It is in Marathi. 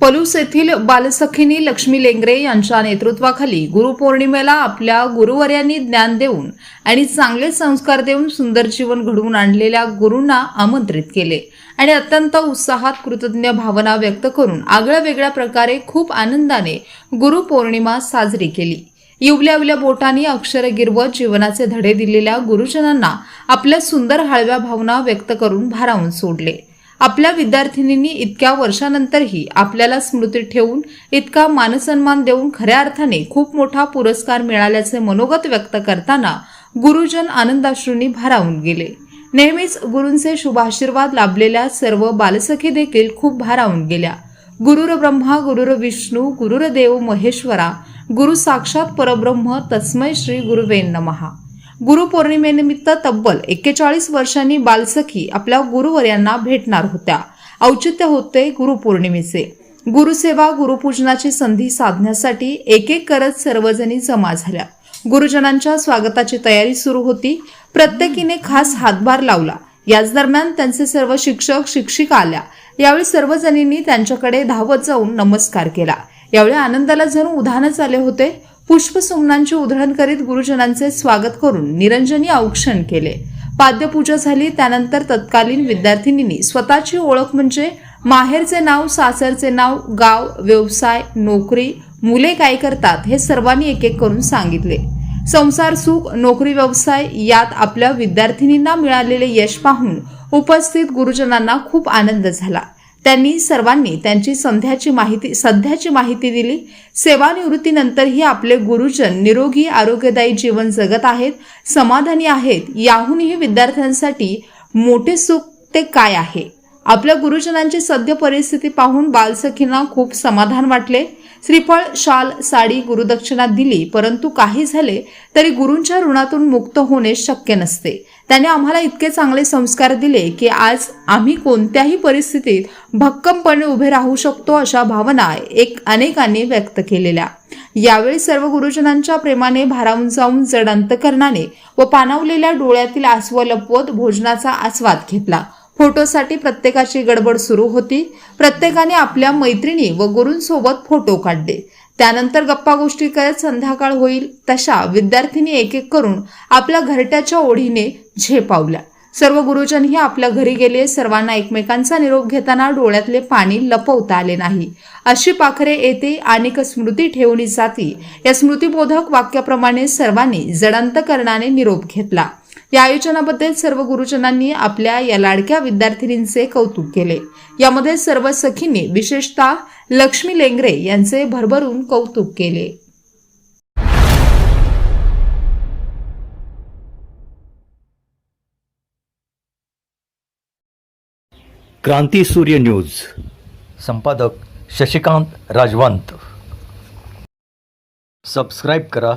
पलूस येथील बालसखिनी लक्ष्मी लेंगरे यांच्या नेतृत्वाखाली गुरुपौर्णिमेला आपल्या गुरुवर्यांनी ज्ञान देऊन आणि चांगले संस्कार देऊन सुंदर जीवन घडवून आणलेल्या गुरूंना आमंत्रित केले आणि अत्यंत उत्साहात कृतज्ञ भावना व्यक्त करून आगळ्या वेगळ्या प्रकारे खूप आनंदाने गुरुपौर्णिमा साजरी केली. इवल्या बोटांनी अक्षर गिरवत जीवनाचे धडे दिलेल्या गुरुजनांना आपल्या सुंदर हळव्या भावना व्यक्त करून भारावून सोडले. आपल्या विद्यार्थिनींनी इतक्या वर्षानंतरही आपल्याला स्मृतीत ठेवून इतका मानसन्मान देऊन खऱ्या अर्थाने खूप मोठा पुरस्कार मिळाल्याचे मनोगत व्यक्त करताना गुरुजन आनंदाश्रूंनी भारावून गेले. नेहमीच गुरूंचे शुभाशीर्वाद लाभलेल्या सर्व बालसखी देखील खूप भारावून गेल्या. गुरुर ब्रह्मा गुरुर विष्णू गुरुर देव महेश्वरा गुरु साक्षात परब्रह्म तस्मै श्री गुरुवे नमहा. गुरुपौर्णिमेनिमित्त तब्बल एक्केचाळीस वर्षांनी बालसखी आपल्या गुरुवर्यांना भेटणार होत्या. औचित्य होते गुरुपौर्णिमेचे. गुरुसेवा गुरुपूजनाची संधी साधण्यासाठी एक एक करत सर्वजणी जमा झाल्या. गुरुजनांच्या स्वागताची तयारी सुरू होती. प्रत्येकीने खास हातभार लावला. याच दरम्यान त्यांचे सर्व शिक्षक शिक्षिका आल्या. यावेळी सर्वजणींनी त्यांच्याकडे धावत जाऊन नमस्कार केला. यावेळी आनंदाला जणू उधाणच आले होते. पुष्पसुमनांची उधळण करीत गुरुजनांचे स्वागत करून निरंजनी औक्षण केले. पाद्यपूजा झाली त्यानंतर तत्कालीन विद्यार्थिनींनी स्वतःची ओळख म्हणजे माहेरचे नाव सासरचे नाव गाव व्यवसाय नोकरी मुले काय करतात हे सर्वांनी एक एक करून सांगितले. संसार सुख नोकरी व्यवसाय यात आपल्या विद्यार्थिनींना मिळालेले यश पाहून उपस्थित गुरुजनांना खूप आनंद झाला. त्यांनी सर्वांनी त्यांची संध्याची माहिती सध्याची माहिती दिली. सेवानिवृत्तीनंतरही आपले गुरुजन निरोगी आरोग्यदायी जीवन जगत आहेत समाधानी आहेत. याहूनही विद्यार्थ्यांसाठी मोठे सुख ते काय आहे? आपल्या गुरुजनांची सद्य परिस्थिती पाहून बालसखींना खूप समाधान वाटले. श्रीफळ शाल साडी गुरुदक्षिणा दिली परंतु काही झाले तरी गुरूंच्या ऋणातून मुक्त होणे शक्य नसते. त्याने आम्हाला इतके चांगले संस्कार दिले की आज आम्ही कोणत्याही परिस्थितीत भक्कमपणे उभे राहू शकतो अशा भावना एक अनेकांनी व्यक्त केलेल्या. यावेळी सर्व गुरुजनांच्या प्रेमाने भारावून जाऊन जड अंतकरणाने व पाणावलेल्या डोळ्यातील आसव लपवत भोजनाचा आस्वाद घेतला. फोटोसाठी प्रत्येकाची गडबड सुरू होती. प्रत्येकाने आपल्या मैत्रिणी व गुरूंसोबत फोटो काढले. त्यानंतर गप्पा गोष्टी करत संध्याकाळ होईल तशा विद्यार्थिनी एक एक करून आपल्या घरट्याच्या ओढीने झेपावल्या. सर्व गुरुजनही आपल्या घरी गेले. सर्वांना एकमेकांचा निरोप घेताना डोळ्यातले पाणी लपवता आले नाही. अशी पाखरे येते अनेक स्मृती ठेवली जाती. या स्मृतीबोधक वाक्याप्रमाणे सर्वांनी जडंतकरणाने निरोप घेतला. या आयोजनाबद्दल सर्व गुरुजनांनी आपल्या या लाडक्या विद्यार्थिनींचे कौतुक केले. यामध्ये सर्व सखींनी विशेषतः लक्ष्मी लेंगरे यांचे भरभरून कौतुक केले. क्रांती सूर्य न्यूज. संपादक शशिकांत राजवंत. सबस्क्राईब करा.